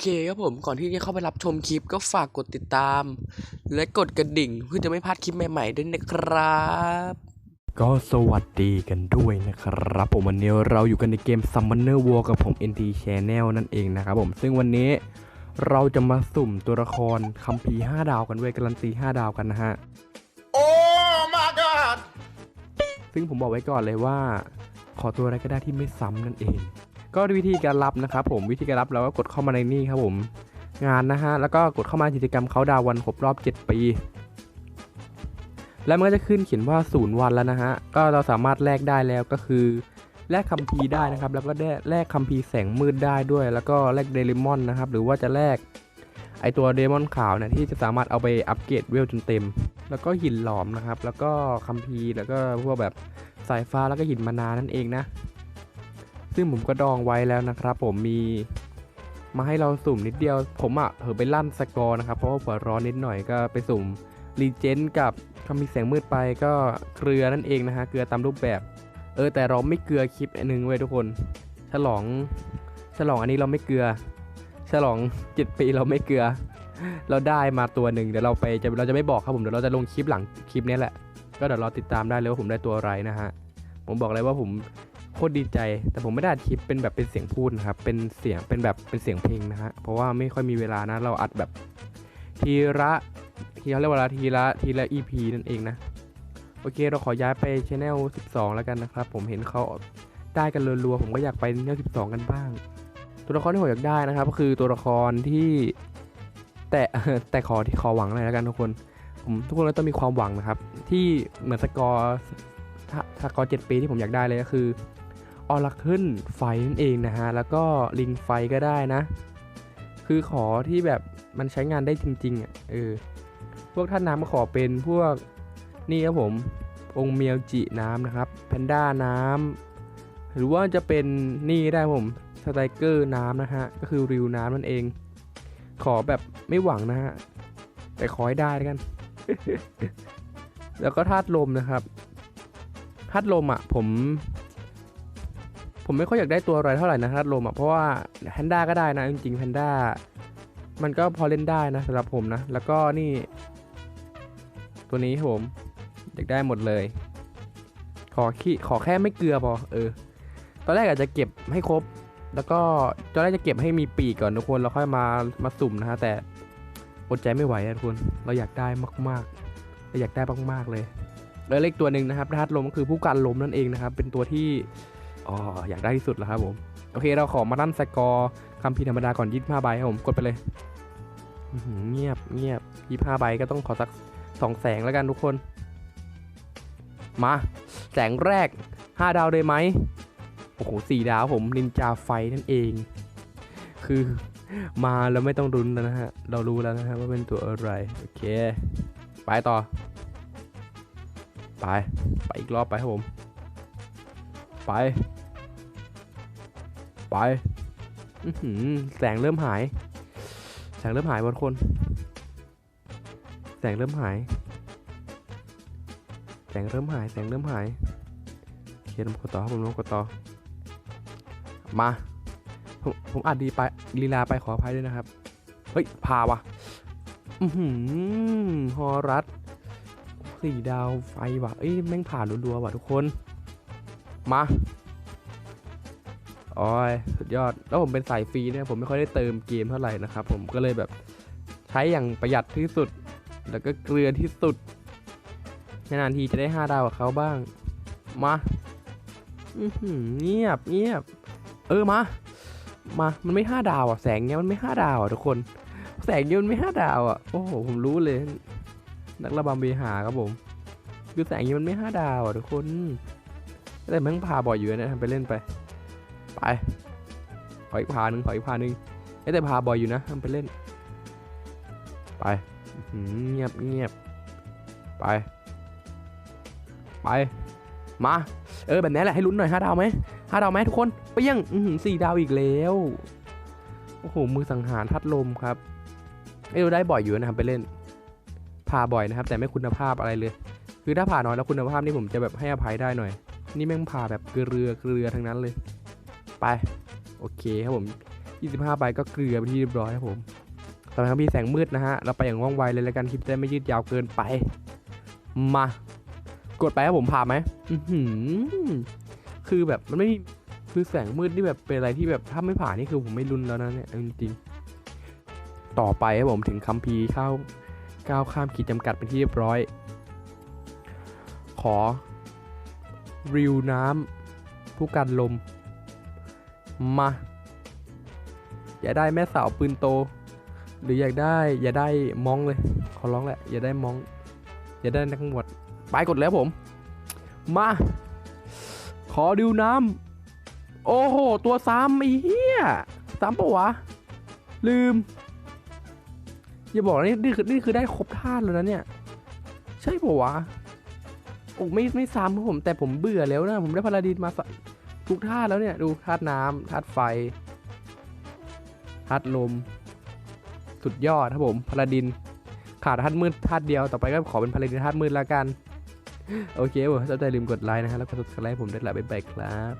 เคครับผมก่อนที่จะเข้าไปรับชมคลิปก็ฝากกดติดตาม และกดกระดิ่งเพื่อจะไม่พลาดคลิปใหม่ๆด้วยนะครับ ก็สวัสดีกันด้วยนะครับ ผมวันนี้เราอยู่กันในเกม Summoner War กับผม NT Channel นั่นเองนะครับผมซึ่งวันนี้เราจะมาสุ่มตัวละครคัมภีร์5ดาวกันเว้ยการันตี5ดาวกันนะฮะ Oh my god! ซึ่งผมบอกไว้ก่อนเลยว่า ขอตัวอะไรก็ได้ที่ไม่ซ้ำนั่นเอง ก็วิธีการรับนะครับผมวิธีการรับเราก็กดเข้ามาในนี่ครับผมงานนะฮะแล้วก็กดเข้ามากิจกรรมเขาดาววันครบรอบ 7 ปี แล้วมันก็จะขึ้นเขียนว่าศูนย์วันแล้วนะฮะก็เราสามารถแลกได้แล้วก็คือแลกคัมภีร์ได้นะครับ แล้วก็ได้แลกคัมภีร์แสงมืดได้ด้วย แล้วก็แลกเดลิมอนนะครับหรือว่าจะแลกไอตัวเดมอนขาวเนี่ยที่จะสามารถเอาไปอัปเกรดเวลจนเต็ม แล้วก็หินหลอมนะครับ แล้วก็คัมภีร์แล้วก็พวกแบบสายฟ้าแล้วก็หินมานานั่นเองนะ ซึ่งผมก็ดองไว้แล้วนะครับผมมีมาให้เราสุ่มนิดเดียว ผมอะ่ะเผอไปลั่นสกอร์นะครับ เพราะว่าหัวร้อนนิดหน่อยก็ไปสุ่มรีเจนกับคำมีแสงมืดไปก็เกลือนั่นเองนะฮะเกลือตามรูปแบบ เออแต่เราไม่เกลือคลิปอันหนึ่งเว้ยทุกคน ฉลอง ฉลองอันนี้เราไม่เกลือ ฉลอง7ปีเราไม่เกลือ เราได้มาตัวหนึ่งเดี๋ยวเราไปจะเราจะไม่บอกครับผมเดี๋ยวเราจะลงคลิปหลังคลิปนี้แหละ ก็เดี๋ยวรอติดตามได้เลยว่าผมได้ตัวอะไรนะฮะผมบอกเลยว่าผม โคตรดีใจ แต่ผมไม่ได้อัดคลิปเป็นแบบเป็นเสียงพูดนะครับ เป็นเสียงเป็นแบบเป็นเสียงเพลงนะฮะ เพราะว่าไม่ค่อยมีเวลานะ เราอัดแบบทีละทีเขาเรียกว่าทีละทีละ EP นั่นเองนะ โอเคเราขอย้ายไปช anel 12 แล้วกันนะครับ ผมเห็นเขาได้กันรัวๆผมก็อยากไปช anel 12 กันบ้าง ตัวละครที่ผมอยากได้นะครับ ก็คือตัวละครที่แต่แต่ขอที่ขอหวังหน่อยแล้วกันทุกคนผมทุกคนก็ต้องมีความหวังนะครับ ที่เหมือนสกอร์สกอร์เจ็ดปีที่ผมอยากได้เลยก็คือ ออร์ขึ้นไฟนั่นเองนะฮะ แล้วก็ลิงไฟก็ได้นะ คือขอที่แบบมันใช้งานได้จริงๆอะเออพวกท่านน้ำขอเป็นพวกนี่ครับผมองเมียวจิน้ำนะครับแพนด้าน้ำหรือว่าจะเป็นนี่ได้ผมสไตเกอร์น้ำนะฮะ ก็คือริวน้ำนั่นเอง ขอแบบไม่หวังนะฮะ แต่ขอให้ได้กัน แล้วก็ธาตุลมนะครับธาตุลมอะ ผม ผมไม่ค่อยอยากได้ตัวอะไรเท่าไหร่นะธาตุลมอะเพราะว่าแพนด้าก็ได้นะจริงๆแพนด้ามันก็พอเล่นได้นะสำหรับผมนะ แล้วก็นี่ ตัวนี้ผมอยากได้หมดเลย ขอขี้ขอแค่ไม่เกลือพอเออ ตอนแรกอาจจะเก็บให้ครบ แล้วก็ตอนแรกจะเก็บให้มีปีกก่อนทุกคนแล้วค่อยมามาสุ่มนะฮะแต่อดใจไม่ไหวอะทุกคนเราอยากได้มากๆเราอยากได้มากๆเลยแล้วเลขตัวหนึ่งนะครับธาตุลมก็คือผู้การลมนั่นเองนะครับ เป็นตัวที่ อ๋ออยากได้ที่สุดแล้วครับผม โอเคเราขอมาลั่นสกอร์คัมพีธรรมดาก่อน25ใบครับผมกดไปเลยอื้อหือเงียบเงียบ25ใบก็ต้องขอสักสองแสงแล้วกันทุกคน มา แสงแรก5ดาวเลยไหมโอ้โหสี่ดาวผมนินจาไฟนั่นเอง คือมาแล้วไม่ต้องรุนแล้วนะฮะ เรารู้แล้วนะฮะว่าเป็นตัวอะไร โอเค ไปต่อ ไป ไปอีกรอบไปครับผม ไป ไปแสงเริ่มหาย แสงเริ่มหายบนคน แสงเริ่มหาย แสงเริ่มหาย แสงเริ่มหายโอเคผมกดต่อครับผมลงกดต่อ มาผมผมอัดดีไปลีลาไปขออภัยด้วยนะครับ เฮ้ย พาวะอือหือฮอรัสสี่ดาวไฟว่ะ เอ้ยแม่งผ่านรัวๆว่ะทุกคน มา โอ้ยสุดยอด แล้วผมเป็นสายฟรีเนี่ยผมไม่ค่อยได้เติมเกมเท่าไหร่นะครับผมก็เลยแบบใช้อย่างประหยัดที่สุด แล้วก็เกลือที่สุดนานๆทีจะได้ 5 ดาวกับเขาบ้าง มาเงียบเงียบ เออมา มา มันไม่ห้าดาวอะ แสงเนี้ยมันไม่ห้าดาวอะทุกคน แสงเนี้ยมันไม่ห้าดาวอะ โอ้โห ผมรู้เลย นักระบำเบหาครับผม คือแสงเนี้ยมันไม่ห้าดาวอะทุกคน แต่ม่งพาบ่อยอยู่นะทำไปเล่นไป ไป ขออีกพาหนึ่งขออีกพาหนึ่งเอ้แต่พาบ่อยอยู่นะทำไปเล่น ไปเงียบเงียบไป ไป มา เออแบบนี้แหละให้ลุ้นหน่อยห้าดาวไหมห้าดาวไหมทุกคนเปี้ยงสี่ดาวอีกแล้ว โอ้โห มือสังหารทัดลมครับไอ้เราได้บ่อยอยู่นะครับไปเล่น พาบ่อยนะครับ แต่ไม่คุณภาพอะไรเลย คือถ้าผ่าน้อยแล้วคุณภาพนี่ผมจะแบบให้อภัยได้หน่อย นี่แม่งผ่าแบบเกลือเกลือทั้งนั้นเลย ไป โอเคครับผม 25ใบก็เกลือไปที่เรียบร้อยครับผมต่อไปครับพี่แสงมืดนะฮะ เราไปอย่างว่องไวเลยแล้วกันคลิปจะได้ไม่ยืดยาวเกินไป มา กดไปครับผมผ่านไหมอือหือคือแบบมันไม่มีคือแสงมืดนี่แบบเป็นอะไรที่แบบถ้าไม่ผ่านนี่คือผมไม่รุนแล้วนะเนี่ยจริงๆ ต่อไปครับผมถึงคัมภีร์เข้าก้าวข้ามขีดจำกัดเป็นที่เรียบร้อย ขอ ริวน้ำผู้กันลม มา อย่าได้แม่สาวปืนโต หรืออยากได้ อย่าได้มองเลย ขอร้องแหละ อย่าได้มอง อย่าได้นักหมวดไปกดแล้วผม มา ขอดิวน้ำโอ้โห ตัวซ้ำไอ้เหี้ยซ้ำปะวะ ลืม อย่าบอกนี่นี่คือนี่คือได้ครบธาตุแล้วนะเนี่ย ใช่ปะวะโอ้ไม่ไม่ซ้ำครับผม แต่ผมเบื่อแล้วนะ ผมได้พาราดินมาส ทุกธาตุแล้วเนี่ย ดูธาตุน้ำธาตุไฟธาตุลม สุดยอดครับผมพลาดิน ขาดธาตุมืดธาตุเดียว ต่อไปก็ขอเป็นพลาดินธาตุมืดแล้วกัน โอเคผมถ้าใจลืมกดไลค์นะฮะแล้วก็กดสไลด์ผมด้วยแหละบ๊ายบายครับ